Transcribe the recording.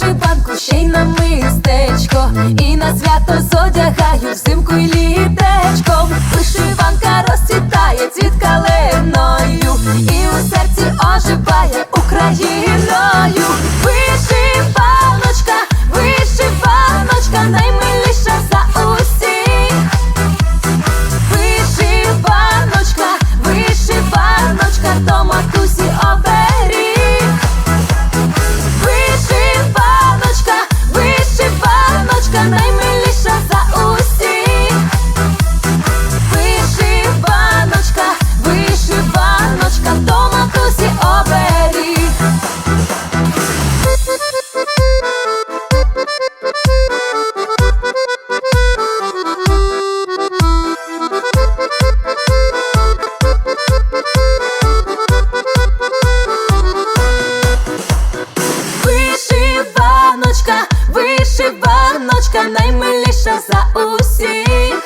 Вишиванку, ще й на мистечко, і на свято зодягаю взимку й літечком. Вишиваночка, наймиліша за усіх.